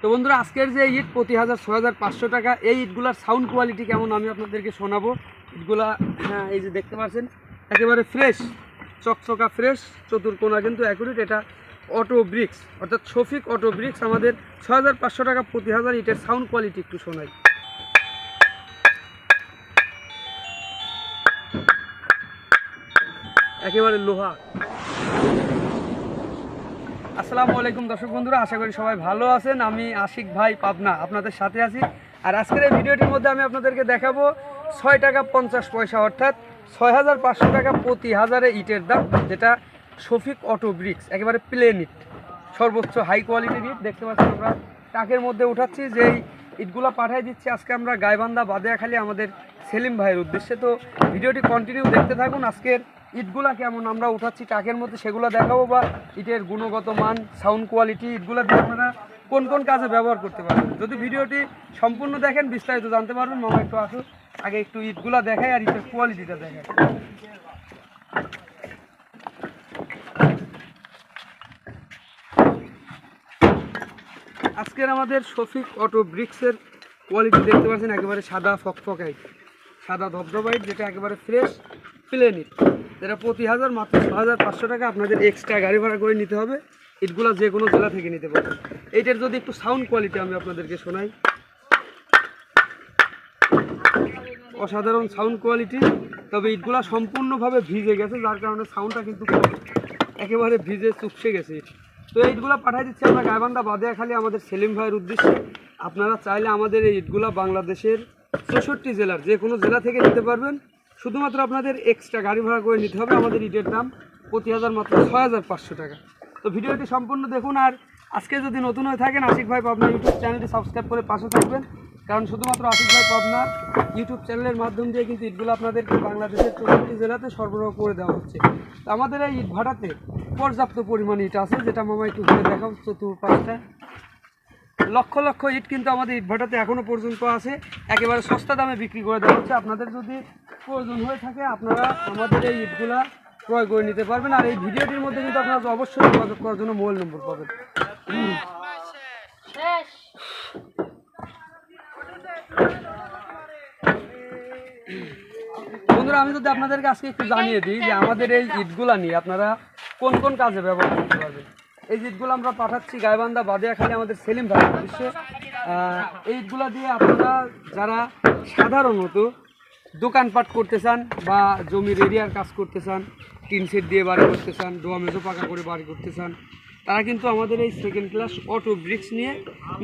তো বন্ধুরা, আজকের যে ইট প্রতি হাজার ছ হাজার পাঁচশো টাকা, এই ইটগুলার সাউন্ড কোয়ালিটি কেমন আমি আপনাদেরকে শোনাবো। ইটগুলা হ্যাঁ এই যে দেখতে পাচ্ছেন, একেবারে ফ্রেশ চকচকা ফ্রেশ চতুর্কোনা কিন্তু অ্যাকুরেট এটা অটো ব্রিক্স অর্থাৎ শফিক অটো ব্রিক্স আমাদের ছ হাজার পাঁচশো টাকা প্রতি হাজার ইটের সাউন্ড কোয়ালিটি একটু শোনাই। একেবারে লোহা। আসসালামু আলাইকুম দর্শক বন্ধুরা, আশা করি সবাই ভালো আছেন। আমি আশিক ভাই, পাবনা, আপনাদের সাথে আছি। আর আজকের এই ভিডিওটির মধ্যে আমি আপনাদেরকে দেখাবো ছয় টাকা পঞ্চাশ পয়সা, অর্থাৎ ছয় হাজার পাঁচশো টাকা প্রতি হাজারে ইটের দাম, যেটা শফিক অটো ব্রিক্স, একেবারে প্লেন ইট, সর্বোচ্চ হাই কোয়ালিটির ইট। দেখতে পাচ্ছি আমরা টাকের মধ্যে উঠাচ্ছি, যেই ইটগুলো পাঠিয়ে দিচ্ছি। আজকে আমরা গাইবান্ধা, বাদেয়াখালী আমাদের সেলিম ভাইয়ের উদ্দেশ্যে। তো ভিডিওটি কন্টিনিউ দেখতে থাকুন। আজকের ইটগুলা কেমন? আমরা উঠাচ্ছি টাকের মধ্যে, সেগুলো দেখাবো বা ইটের গুণগত মান সাউন্ড কোয়ালিটি ইটগুলো দিয়ে আপনারা কোন কোন কাজে ব্যবহার করতে পারবেন। যদি ভিডিওটি সম্পূর্ণ দেখেন, বিস্তারিত জানতে পারবেন। মামা একটু আসুন। আগে একটু ইটগুলা দেখায় আর ইটের কোয়ালিটিটা দেখাই। আজকের আমাদের শফিক অটো ব্রিক্সের কোয়ালিটি দেখতে পাচ্ছেন, একেবারে সাদা ফকফকাই সাদা ধবধবাইট যেটা একেবারে ফ্রেশ প্লেন ইট। যেটা প্রতি হাজার মাত্র ছ হাজার পাঁচশো টাকা আপনাদের এক্সট্রা গাড়ি ভাড়া করে নিতে হবে। ইটগুলো যে কোনো জেলা থেকে নিতে পারবেন। এইটার যদি একটু সাউন্ড কোয়ালিটি আমি আপনাদেরকে শোনাই। অসাধারণ সাউন্ড কোয়ালিটি তবে ইটগুলা সম্পূর্ণভাবে ভিজে গেছে, যার কারণে সাউন্ডটা কিন্তু একেবারে ভিজে চুপসে গেছে। তো ইটগুলা পাঠাই দিচ্ছি আমরা গাইবান্ধা বাদিয়াখালী আমাদের সেলিম ভাইয়ের উদ্দেশ্যে। আপনারা চাইলে আমাদের এই ইটগুলা বাংলাদেশের চৌষট্টি জেলার যে কোনো জেলা থেকে নিতে পারবেন। শুধুমাত্র আপনাদের এক্সট্রা গাড়ি ভাড়া করে নিতে হবে, আমাদের ইটের দাম প্রতি হাজার মাত্র ছয় হাজার পাঁচশো টাকা। তো ভিডিওটি সম্পূর্ণ দেখুন আর আজকে যদি নতুন হয়ে থাকেন, আশিক ভাই পাবনা ইউটিউব চ্যানেলটি সাবস্ক্রাইব করে পাশে থাকবেন। কারণ শুধুমাত্র আশিক ভাই পাবনা ইউটিউব চ্যানেলের মাধ্যম দিয়ে কিন্তু ইটগুলো আপনাদেরকে বাংলাদেশের চৌষট্টি জেলাতে সরবরাহ করে দেওয়া হচ্ছে। তো আমাদের এই ইট ভাড়াতে পর্যাপ্ত পরিমাণে ইট আছে, যেটা মামা একটু ঘুরে দেখাও, চতুর্পাশটা। লক্ষ লক্ষ ইট কিন্তু আমাদের ইট ভাটাতে এখনও পর্যন্ত আছে। একেবারে সস্তা দামে বিক্রি করে দেওয়া হচ্ছে। আপনাদের যদি প্রয়োজন হয়ে থাকে, আপনারা আমাদের এই ইটগুলা ক্রয় করে নিতে পারবেন। আর এই ভিডিওটির মধ্যে কিন্তু আপনারা অবশ্যই যোগাযোগ করার জন্য মোবাইল নম্বর পাবেন। বন্ধুরা, আমি যদি আপনাদেরকে আজকে একটু জানিয়ে দিই যে আমাদের এই ইটগুলা নিয়ে আপনারা কোন কোন কাজে ব্যবহার করতে পারবেন? এই ইটগুলো আমরা পাঠাচ্ছি গাইবান্ধা, বাদিয়াখালী, আমাদের সেলিম ভাই উদ্দেশ্যে। এই ইটগুলা দিয়ে আপনারা যারা সাধারণত দোকানপাট করতে চান বা জমির এরিয়ার কাজ করতে চান, টিন সেট দিয়ে বাড়ি করতে চান, ডোয়া মেজো পাকা করে বাড়ি করতে চান, তারা কিন্তু আমাদের এই সেকেন্ড ক্লাস অটো ব্রিক্স নিয়ে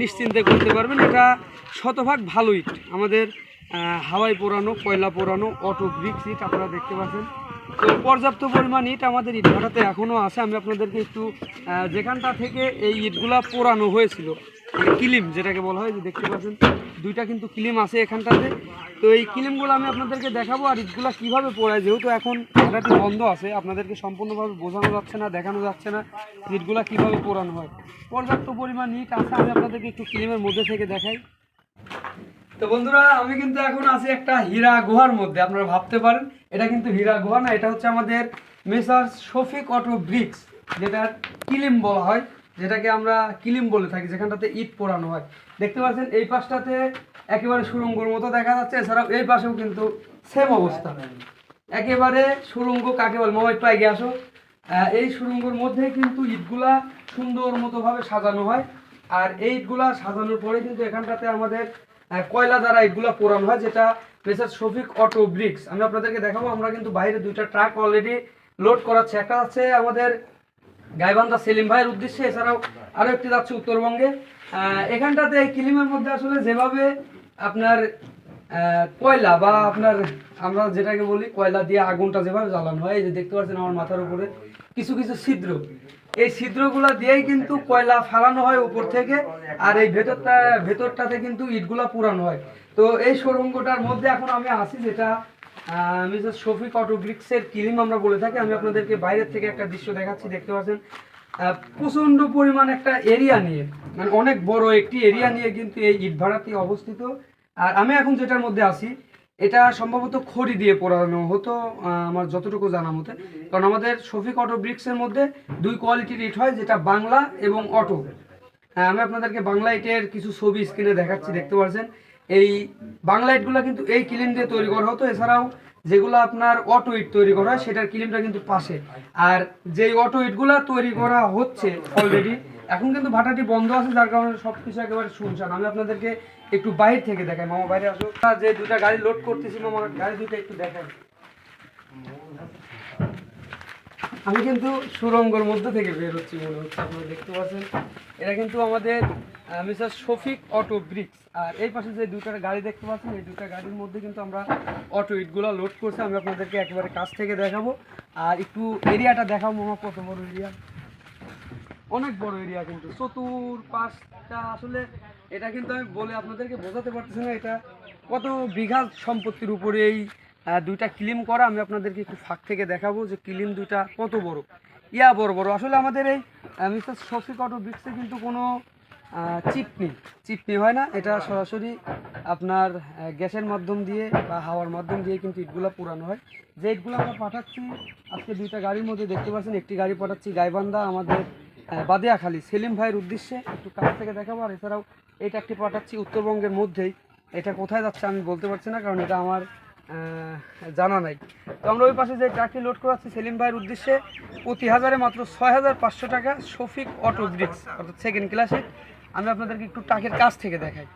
নিশ্চিন্তে করতে পারবেন। এটা শতভাগ ভালো ইট আমাদের হাওয়াই পোড়ানো কয়লা পোড়ানো অটো ব্রিক্স ইট আপনারা দেখতে পাচ্ছেন। পর্যাপ্ত পরিমাণ ইট আমাদের ইট ভাটাতে এখনও আছে। আমি আপনাদেরকে একটু যেখানটা থেকে এই ইটগুলা পোড়ানো হয়েছিল কিলিম যেটাকে বলা হয়, যে দেখতে পাচ্ছেন, দুইটা কিন্তু কিলিম আছে এখানটাতে। তো এই কিলিমগুলো আমি আপনাদেরকে দেখাবো আর ইটগুলো কীভাবে পোড়ায়, যেহেতু এখন ভাটাটি বন্ধ আছে, আপনাদেরকে সম্পূর্ণভাবে বোঝানো যাচ্ছে না, দেখানো যাচ্ছে না ইটগুলা কীভাবে পোড়ানো হয়। পর্যাপ্ত পরিমাণ ইট আছে, আমি আপনাদেরকে একটু কিলিমের মধ্যে থেকে দেখাই। তো বন্ধুরা, আমি কিন্তু এখন আছি একটা হীরা গুহার মধ্যে, আপনারা ভাবতে পারেন। এটা কিন্তু হীরা গুহা না, এটা হচ্ছে আমাদের মেসার শফিক অটো ব্রিক্স যেটার কিলিম বলা হয়, যেটাকে আমরা কিলিম বলে থাকি, যেখানটাতে ইট পোড়ানো হয়। দেখতে পাচ্ছেন, এই পাশটাতে একেবারে সুরঙ্গর মতো দেখা যাচ্ছে, এছাড়াও এই পাশেও কিন্তু সেম অবস্থা। একেবারে সুরঙ্গ কাকে বলে? মামা, একটু আগে আসো। এই সুরঙ্গর মধ্যে কিন্তু ইটগুলা সুন্দর মতোভাবে সাজানো হয়, আর এই ইটগুলা সাজানোর পরে কিন্তু এখানটাতে আমাদের কয়লা দ্বারা এগুলো পোড়ানো হয়, যেটা মেসার শফিক অটো ব্রিক্স। আমি আপনাদেরকে দেখাবো, আমরা কিন্তু বাইরে দুইটা ট্রাক অলরেডি লোড করাচ্ছি। একটা আছে আমাদের গাইবান্ধা সেলিম ভাইয়ের উদ্দেশ্যে, এছাড়াও আরও একটি যাচ্ছে উত্তরবঙ্গে। এখানটাতে এই কিলিমের মধ্যে আসলে যেভাবে আপনার কয়লা বা আপনার, আমরা যেটাকে বলি কয়লা দিয়ে আগুনটা যেভাবে জ্বালানো হয়, এই যে দেখতে পাচ্ছেন আমার মাথার উপরে, কিছু কিছু ছিদ্র। এই ছিদ্রগুলা দিয়েই কিন্তু কয়লা ফালানো হয় উপর থেকে, আর এই ভেতরটা, ভেতরটাতে কিন্তু ইটগুলা পুরানো হয়। তো এই সুরঙ্গটার মধ্যে এখন আমি আছি যেটা মিসেস শফিক অটো ব্রিক্সের কিলিম আমরা বলে থাকি। আমি আপনাদেরকে বাইরের থেকে একটা দৃশ্য দেখাচ্ছি, দেখতে পাচ্ছেন। প্রচণ্ড পরিমাণ একটা এরিয়া নিয়ে মানে অনেক বড় একটি এরিয়া নিয়ে কিন্তু এই ইট ভাড়াটি অবস্থিত। আর আমি এখন যেটার মধ্যে আছি এটা সম্ভবত খড়ি দিয়ে পোড়ানো হতো আমার যতটুকু জানা মতে। কারণ আমাদের শফিক অটো ব্রিক্সের মধ্যে দুই কোয়ালিটির ইট হয়, যেটা বাংলা এবং অটো। হ্যাঁ আমি আপনাদেরকে বাংলা ইটের কিছু ছবি স্ক্রিনে দেখাচ্ছি, দেখতে পাচ্ছেন এই বাংলা ইটগুলো কিন্তু এই কিলিম দিয়ে তৈরি করা হতো, এছাড়াও যেগুলো আপনার অটো ইট তৈরি করা হয়, সেটার কিলিমটা কিন্তু পাশে। আর যেই অটো ইটগুলো তৈরি করা হচ্ছে অলরেডি এখন কিন্তু ভাটাটি বন্ধ আছে, যার কারণে সব কিছু একেবারে শুনশান। আমি আপনাদেরকে একটু বাইরে থেকে দেখাই। মামা, বাইরে আসো। যে দুটা গাড়ি লোড করতেছি, মামা, গাড়ি দুটো একটু দেখাই। আমি কিন্তু সুরঙ্গর মধ্যে থেকে বের হচ্ছি, মনে হচ্ছে আপনারা দেখতে পাচ্ছেন। এটা কিন্তু আমাদের মিস্টার শফিক অটো ব্রিক্স। আর এই পাশে যে দুটা গাড়ি দেখতে পাচ্ছেন, এই দুটা গাড়ির মধ্যে কিন্তু আমরা অটো ইটগুলো লোড করছি। আমি আপনাদেরকে একেবারে কাছ থেকে দেখাবো। আর একটু এরিয়াটা দেখাবো মামা, কত এরিয়া অনেক বড় এরিয়া কিন্তু। চতুর, পাঁচটা, আসলে এটা কিন্তু আমি বলে আপনাদেরকে বোঝাতে পারতেছি না, এটা কত বিঘা সম্পত্তির উপরে এই দুইটা ক্লিম করা, আমি আপনাদেরকে একটু ফাঁক থেকে দেখাবো যে ক্লিম দুইটা কত বড়। ইয়া বড় বড়। আসলে আমাদের এই মিস্টার শফিক অটো ব্রিক্সে কিন্তু কোনো চিপনি চিপনি হয় না, এটা সরাসরি আপনার গ্যাসের মাধ্যম দিয়ে বা হাওয়ার মাধ্যম দিয়ে কিন্তু ইটগুলো পুরানো হয়। যে ইটগুলো আমরা পাঠাচ্ছি, আজকে দুইটা গাড়ির মধ্যে দেখতে পাচ্ছেন, একটি গাড়ি পাঠাচ্ছি গাইবান্ধা, আমাদের বাদিয়াখালী। সেলিম ভাইয়ের উদ্দেশ্যে একটু কাছ থেকে দেখাবো, আর এছাড়াও এটা একটি পাঠাচ্ছি উত্তরবঙ্গের মধ্যেই। এটা কোথায় যাচ্ছে আমি বলতে পারছি না, কারণ এটা আমার জানা নাই। তো আমরা ওই পাশে যে ট্রাকটি লোড করাচ্ছি, সেলিম ভাইয়ের উদ্দেশ্যে প্রতি হাজারে মাত্র ছয় হাজার পাঁচশো টাকা শফিক অটো ব্রিক্স অর্থাৎ সেকেন্ড ক্লাসে আমি আপনাদেরকে একটু ট্রাকের কাছ থেকে দেখাই।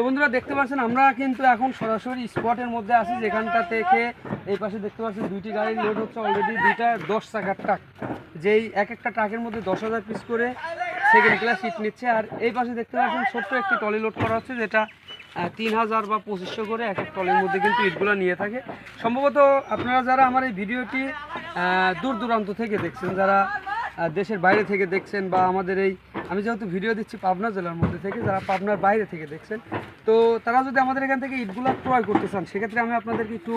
তো বন্ধুরা দেখতে পাচ্ছেন, আমরা কিন্তু এখন সরাসরি স্পটের মধ্যে আছি, যেখানটা থেকে এই পাশে দেখতে পাচ্ছেন দুইটি গাড়ি লোড হচ্ছে অলরেডি দুইটা দশ চাকার ট্রাক যেই এক একটা ট্রাকের মধ্যে দশ হাজার পিস করে সেকেন্ড ক্লাস সিট নিচ্ছে। আর এই পাশে দেখতে পাচ্ছেন, ছোট্ট একটি টলি লোড করা হচ্ছে, যেটা তিন হাজার বা পঁচিশশো করে এক এক টলের মধ্যে কিন্তু ইটগুলো নিয়ে থাকে। সম্ভবত আপনারা যারা আমার এই ভিডিওটি দূর দূরান্ত থেকে দেখছেন, যারা দেশের বাইরে থেকে দেখছেন বা আমাদের এই আমি যেহেতু ভিডিও দিচ্ছি পাবনা জেলার মধ্যে থেকে, যারা পাবনার বাইরে থেকে দেখছেন, তো তারা যদি আমাদের এখান থেকে ইটগুলো ক্রয় করতে চান, সেক্ষেত্রে আমি আপনাদেরকে একটু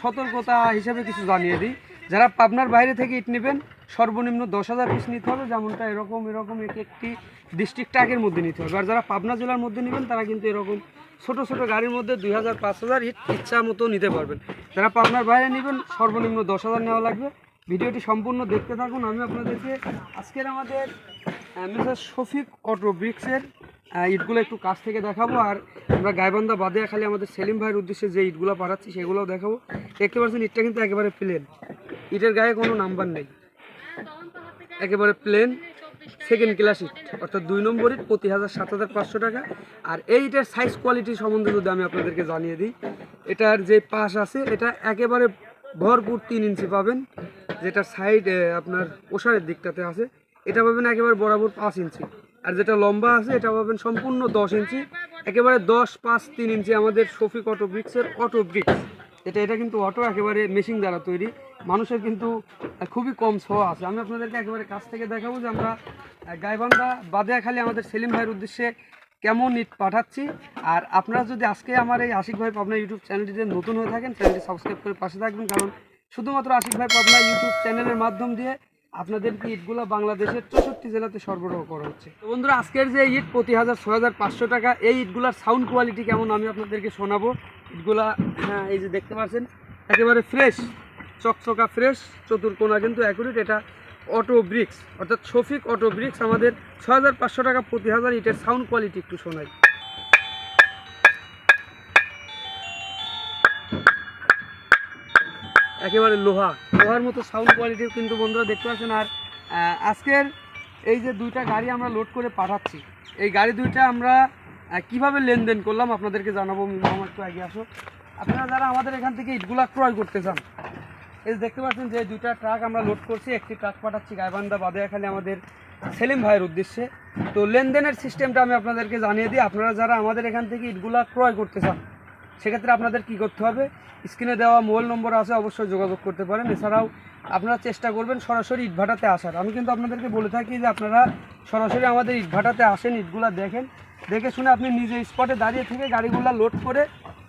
সতর্কতা হিসেবে কিছু জানিয়ে দিই। যারা পাবনার বাইরে থেকে ইট নেবেন, সর্বনিম্ন দশ হাজার পিস নিতে হবে, যেমনটা এরকম এরকম এক একটি ডিস্ট্রিক্ট ট্রাকের মধ্যে নিতে হবে। আর যারা পাবনা জেলার মধ্যে নেবেন, তারা কিন্তু এরকম ছোট ছোট গাড়ির মধ্যে দুই হাজার, পাঁচ হাজার ইট ইচ্ছা মতো নিতে পারবেন। যারা পাবনার বাইরে নেবেন, সর্বনিম্ন দশ হাজার নেওয়া লাগবে। ভিডিওটি সম্পূর্ণ দেখতে থাকুন। আমি আপনাদেরকে আজকের আমাদের মিসেস শফিক অটো ব্রিক্সের ইটগুলো একটু কাছ থেকে দেখাবো। আর আমরা গাইবান্ধা বাদে খালি আমাদের সেলিম ভাইয়ের উদ্দেশ্যে যে ইটগুলো পাঠাচ্ছি সেগুলোও দেখাবো। দেখতে পাচ্ছেন, ইটটা কিন্তু একেবারে প্লেন ইটের গায়ে কোনো নাম্বার নেই। একেবারে প্লেন সেকেন্ড ক্লাস ইট, অর্থাৎ দুই নম্বর ইট, প্রতি হাজার সাত হাজার পাঁচশো টাকা। আর এই ইটের সাইজ কোয়ালিটি সম্বন্ধে যদি আমি আপনাদেরকে জানিয়ে দিই, এটার যে পাশ আছে, এটা একেবারে ভরপুর তিন ইঞ্চি পাবেন, যেটা সাইড আপনার ওষারের দিকটাতে আছে। এটা পাবেন একেবারে বরাবর পাঁচ ইঞ্চি। আর যেটা লম্বা আছে, এটা পাবেন সম্পূর্ণ দশ ইঞ্চি। একেবারে দশ পাঁচ তিন ইঞ্চি আমাদের শফিক অটো ব্রিক্সের অটো ব্রিক্স এটা এটা কিন্তু অটো একেবারে মেশিন দ্বারা তৈরি। মানুষের কিন্তু খুবই কম ছোঁয়া আছে। আমি আপনাদেরকে একেবারে কাছ থেকে দেখাবো যে আমরা গাইবান্ধা বাদেয়াখালী আমাদের সেলিম ভাইয়ের উদ্দেশ্যে কেমন ইট পাঠাচ্ছি। আর আপনারা যদি আজকে আমার এই আশিক ভাই পাবনা ইউটিউব চ্যানেলটিতে নতুন হয়ে থাকেন, চ্যানেলটি সাবস্ক্রাইব করে পাশে থাকবেন। কারণ শুধুমাত্র আশিক ভাই পাবনা ইউটিউব চ্যানেলের মাধ্যম দিয়ে আপনাদেরকে ইটগুলো বাংলাদেশের চৌষট্টি জেলাতে সরবরাহ করা হচ্ছে। তো বন্ধুরা, আজকের যে ইট প্রতি হাজার, ছয় হাজার পাঁচশো টাকা, এই ইটগুলার সাউন্ড কোয়ালিটি কেমন আমি আপনাদেরকে শোনাবো। ইটগুলা হ্যাঁ এই যে দেখতে পাচ্ছেন, একেবারে ফ্রেশ চকচকা ফ্রেশ চতুর্কোনা কিন্তু অ্যাকুরেট এটা অটো ব্রিক্স, অর্থাৎ শফিক অটো ব্রিক্স আমাদের ছয় হাজার পাঁচশো টাকা প্রতি হাজার ইটের সাউন্ড কোয়ালিটি একটু শোনাই। একেবারে লোহা, লোহার মতো সাউন্ড কোয়ালিটি কিন্তু বন্ধুরা দেখতে পাচ্ছেন। আর আজকের এই যে দুইটা গাড়ি আমরা লোড করে পাঠাচ্ছি, এই গাড়ি দুইটা আমরা কীভাবে লেনদেন করলাম আপনাদেরকে জানাব মিনিমাম একটু আগে আসো। আপনারা যারা আমাদের এখান থেকে ইটগুলা ক্রয় করতে চান এই দেখতে পাচ্ছেন যে দুইটা ট্রাক আমরা লোড করছি। একটি ট্রাক পাঠাচ্ছি গাইবান্ধা বাদেয়াখালী, আমাদের সেলিম ভাইয়ের উদ্দেশ্যে। তো লেনদেনের সিস্টেমটা আমি আপনাদেরকে জানিয়ে দিই। আপনারা যারা আমাদের এখান থেকে ইটগুলা ক্রয় করতে চান, সেক্ষেত্রে আপনাদের কি করতে হবে? স্ক্রিনে দেওয়া মোবাইল নম্বর আছে, অবশ্যই যোগাযোগ করতে পারেন। এছাড়াও আপনারা চেষ্টা করবেন সরাসরি ইটভাটাতে আসার। আমি কিন্তু আপনাদেরকে বলে থাকি যে আপনারা সরাসরি আমাদের ইটভাটাতে আসেন, ইটগুলা দেখেন। দেখে শুনে আপনি নিজে স্পটে দাঁড়িয়ে থেকে গাড়িগুলো লোড করে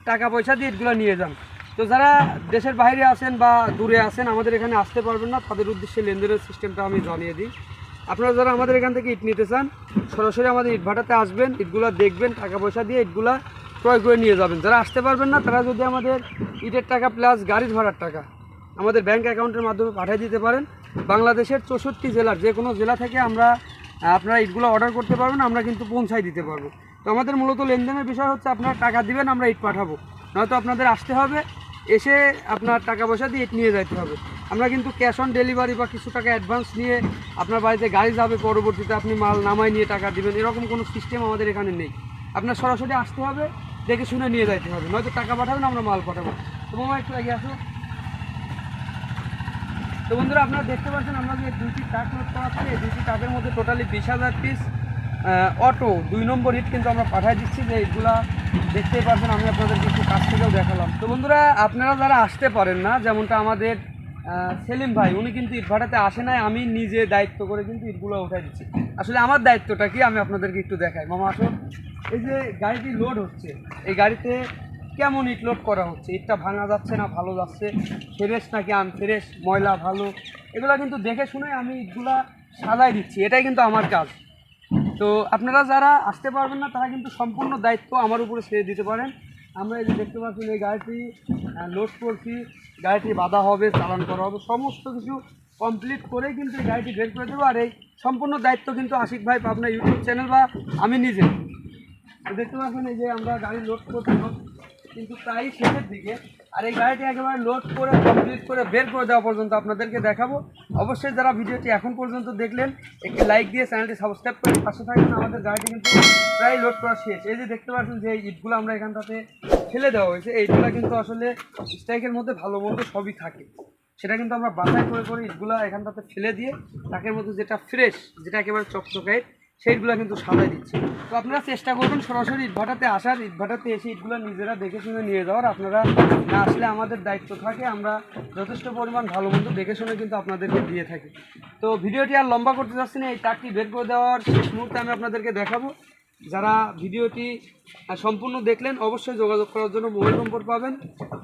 টাকা পয়সা দিয়ে ইটগুলো নিয়ে যান। তো যারা দেশের বাইরে আছেন বা দূরে আছেন, আমাদের এখানে আসতে পারবেন না। তাদের উদ্দেশ্যে লেনদেনের সিস্টেমটা আমি জানিয়ে দিই। আপনারা যারা আমাদের এখান থেকে ইট নিতে চান, সরাসরি আমাদের ইট ভাটাতে আসবেন, ইটগুলা দেখবেন, টাকা পয়সা দিয়ে ইটগুলা ক্রয় করে নিয়ে যাবেন। যারা আসতে পারবেন না, তারা যদি আমাদের ইটের টাকা প্লাস গাড়ির ভাড়ার টাকা আমাদের ব্যাংক অ্যাকাউন্টের মাধ্যমে পাঠিয়ে দিতে পারেন, বাংলাদেশের চৌষট্টি জেলার যে কোনো জেলা থেকে আমরা আপনারা ইটগুলো অর্ডার করতে পারবেন, আমরা কিন্তু পৌঁছাই দিতে পারব। তো আমাদের মূলত লেনদেনের বিষয় হচ্ছে, আপনারা টাকা দিবেন, আমরা ইট পাঠাবো। নয়তো আপনাদের আসতে হবে এসে আপনার টাকা পয়সা দিয়ে নিয়ে যেতে হবে। আমরা কিন্তু ক্যাশ অন ডেলিভারি বা কিছু টাকা অ্যাডভান্স নিয়ে আপনার বাড়িতে গাড়ি যাবে, পরবর্তীতে আপনি মাল নামাই নিয়ে টাকা দিবেন, এরকম কোনো সিস্টেম আমাদের এখানে নেই। আপনার সরাসরি আসতে হবে, দেখে শুনে নিয়ে যাইতে হবে, নয়তো টাকা পাঠাবেন, আমরা মাল পাঠাবো। তো মামা, একটু আগে আসো। তো বন্ধুরা, আপনারা দেখতে পাচ্ছেন, আমরা যে দুইটি ট্রাক লোড করাচ্ছি এই দুইটি ট্রাকের মধ্যে টোটালি বিশ হাজার পিস অটো, দুই নম্বর ইট কিন্তু আমরা পাঠিয়ে দিচ্ছি যে এইগুলা দেখতেই পারছেন, আমি আপনাদের কিছু কাছ থেকেও দেখালাম। তো বন্ধুরা, আপনারা যারা আসতে পারেন না, যেমনটা আমাদের সেলিম ভাই, উনি কিন্তু ইট ভাটাতে আসে নাই, আমি নিজে দায়িত্ব করে কিন্তু ইটগুলো উঠাই দিচ্ছি। আসলে আমার দায়িত্বটা কি, আমি আপনাদেরকে একটু দেখাই। মামা আসো এই যে গাড়িটি লোড হচ্ছে, এই গাড়িতে কেমন ইট লোড করা হচ্ছে? ইটটা ভাঙা যাচ্ছে না, ভালো যাচ্ছে? ফ্রেশ নাকি আনফ্রেশ ময়লা ভালো? এগুলো কিন্তু দেখে শুনে আমি ইটগুলা সাজাই দিচ্ছি, এটাই কিন্তু আমার কাজ। তো আপনারা যারা আসতে পারবেন না, তারা কিন্তু সম্পূর্ণ দায়িত্ব আমার উপরে ছেড়ে দিতে পারেন। আমরা এই যে দেখতে পাচ্ছি এই গাড়িটি লোড করছি, গাড়িটি বাঁধা হবে, চালান করা হবে, সমস্ত কিছু কমপ্লিট করেই কিন্তু এই গাড়িটি বের করে দেবো। আর এই সম্পূর্ণ দায়িত্ব কিন্তু আশিক ভাই আপনার ইউটিউব চ্যানেল বা আমি নিজে। দেখতে পাচ্ছেন এই যে আমরা গাড়ি লোড করছিলাম কিন্তু তাই শেষের দিকে আর এই গাড়িটি একেবারে লোড করে কমপ্লিট করে বের করে দেওয়া পর্যন্ত আপনাদেরকে দেখাবো। অবশ্যই যারা ভিডিওটি এখন পর্যন্ত দেখলেন, একটি লাইক দিয়ে চ্যানেলটি সাবস্ক্রাইব করে পাশে থাকবেন। আমাদের গাড়িটি কিন্তু প্রায় লোড করা শেষ। এই যে দেখতে পাচ্ছেন যে এই ইটগুলো আমরা এখানটাতে ফেলে দেওয়া হয়েছে। এইগুলো কিন্তু আসলে স্ট্রাইকের মধ্যে ভালো মন্দ সবই থাকে। সেটা কিন্তু আমরা বাছাই করে করে ইটগুলো এখানটাতে ফেলে দিয়ে, তাকের মধ্যে যেটা ফ্রেশ যেটা একেবারে চকচকায় সেইগুলো কিন্তু সাজাই দিচ্ছে। তো আপনারা চেষ্টা করবেন সরাসরি ইটভাটাতে আসার। ইটভাটাতে এসে ইটগুলো নিজেরা দেখে শুনে নিয়ে যাওয়ার। আপনারা না আসলে আমাদের দায়িত্ব থাকে, আমরা যথেষ্ট পরিমাণ ভালো মন্দ দেখে শুনে কিন্তু আপনাদেরকে দিয়ে থাকি। তো ভিডিওটি আর লম্বা করতে চাচ্ছি না, এই টাকটি বের করে দেওয়ার শেষ মুহূর্তে আমি আপনাদেরকে দেখাবো। যারা ভিডিওটি সম্পূর্ণ দেখলেন, অবশ্যই যোগাযোগ করার জন্য মোবাইল নম্বর পাবেন।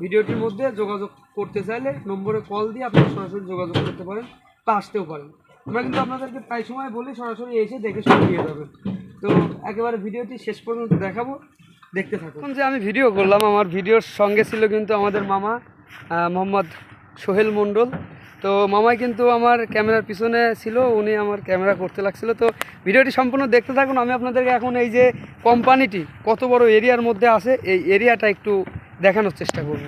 ভিডিওটির মধ্যে যোগাযোগ করতে চাইলে নম্বরে কল দিয়ে আপনারা সরাসরি যোগাযোগ করতে পারেন বা আসতেও পারেন। আমরা কিন্তু আপনাদেরকে প্রায় সময় বলি সরাসরি এসে দেখে শুনে দিয়ে যাবেন তো একেবারে ভিডিওটি শেষ পর্যন্ত দেখাবো দেখতে থাকুন। যে আমি ভিডিও করলাম আমার ভিডিওর সঙ্গে ছিল কিন্তু আমাদের মামা মোহাম্মদ সোহেল মণ্ডল। তো মামাই কিন্তু আমার ক্যামেরার পিছনে ছিল উনি আমার ক্যামেরা করতে লাগছিল। তো ভিডিওটি সম্পূর্ণ দেখতে থাকুন আমি আপনাদেরকে এখন এই যে কোম্পানিটি কত বড় এরিয়ার মধ্যে আছে এই এরিয়াটা একটু দেখানোর চেষ্টা করব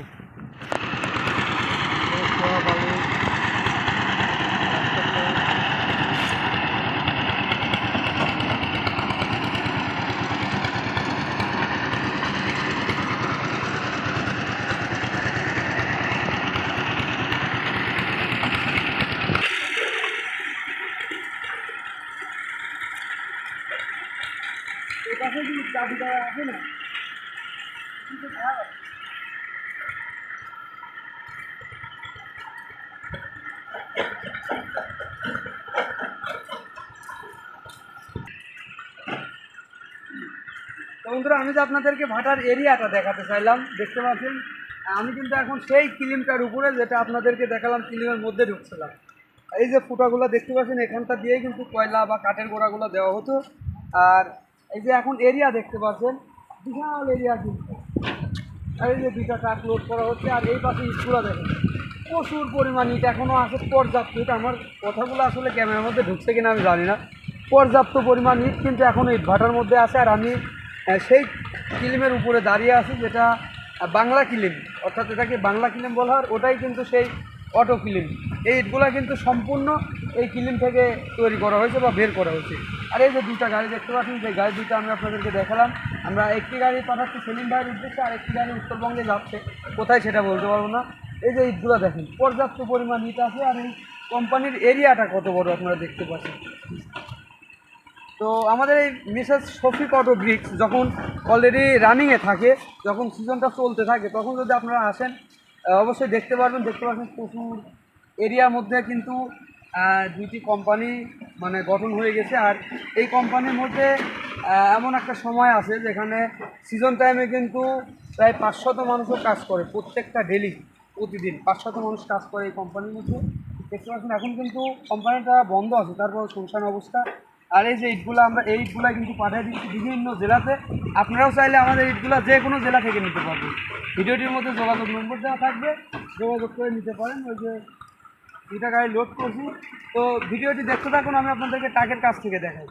আছে না তো বন্ধুরা, আমি তো আপনাদেরকে ভাটার এরিয়াটা দেখাতে চাইলাম, দেখতে পাচ্ছেন? আমি কিন্তু এখন সেই কিলিমটার উপরে যেটা আপনাদেরকে দেখালাম কিলিমের মধ্যে ঢুকছিলাম। এই যে ফুটাগুলো দেখতে পাচ্ছেন, এখানটা দিয়েই কিন্তু কয়লা বা কাঠের গোড়াগুলো দেওয়া হতো। আর এই যে এখন এরিয়া দেখতে পাচ্ছেন, বিশাল এরিয়া কিন্তু। আর এই যে দুইটা ট্রাক লোড করা হচ্ছে, আর এই পাশে স্কুলা দেখেন প্রচুর পরিমাণ ইট এখনও আছে, পর্যাপ্ত ইট। আমার কথাগুলো আসলে ক্যামেরার মধ্যে ঢুকছে কিনা আমি জানি না। পর্যাপ্ত পরিমাণ ইট কিন্তু এখনও ইট ভাটার মধ্যে আছে, আর আমি সেই কিলিমের উপরে দাঁড়িয়ে আছি, যেটা বাংলা কিলিম। অর্থাৎ এটাকে বাংলা কিলিম বলা হয় ওটাই কিন্তু সেই অটো কিলিম। এই ইটগুলা কিন্তু সম্পূর্ণ এই কিলিম থেকে তৈরি করা হয়েছে বা বের করা হয়েছে। আর এই যে দুটা গাড়ি দেখতে পাচ্ছেন, যে গাড়ি দুইটা আমি আপনাদেরকে দেখালাম। আমরা একটি গাড়ি পাঠাচ্ছি সেলিম ভাইয়ের উদ্দেশ্যে আর একটি গাড়ি উত্তরবঙ্গে যাচ্ছে। কোথায় সেটা বলতে পারব না। এই যে ইটগুলো দেখেন, পর্যাপ্ত পরিমাণ ইট আছে আর এই কোম্পানির এরিয়াটা কত বড় আপনারা দেখতে পাচ্ছেন। তো আমাদের এই মিসেস শফিক অটো ব্রিক্স যখন অলরেডি রানিংয়ে থাকে, যখন সিজনটা চলতে থাকে, তখন যদি আপনারা আসেন অবশ্যই দেখতে পারবেন, দেখতে পাচ্ছেন প্রচুর এরিয়ার মধ্যে কিন্তু দুইটি কোম্পানি মানে গঠন হয়ে গেছে। আর এই কোম্পানির মধ্যে এমন একটা সময় আছে যেখানে সিজন টাইমে কিন্তু প্রায় পাঁচশত মানুষও কাজ করে প্রত্যেকটা ডেলি প্রতিদিন। পাঁচশত মানুষ কাজ করে এই কোম্পানির মধ্যে। দেখতে পাচ্ছেন, এখন কিন্তু কোম্পানিটা বন্ধ আছে, তারপর শুনশান অবস্থা। আর এই যে ইটগুলো আমরা, এই ইটগুলা কিন্তু পাঠিয়ে দিচ্ছি বিভিন্ন জেলাতে। আপনারাও চাইলে আমাদের ইটগুলা যে কোনো জেলা থেকে নিতে পারবেন। ভিডিওটির মধ্যে যোগাযোগ নম্বর দেওয়া থাকবে। যোগাযোগ করে নিতে পারেন। ওই যে দুইটা গাড়ি লোড করছি। তো ভিডিওটি দেখতে থাকুন আমি আপনাদেরকে টাকের কাছ থেকে দেখাই।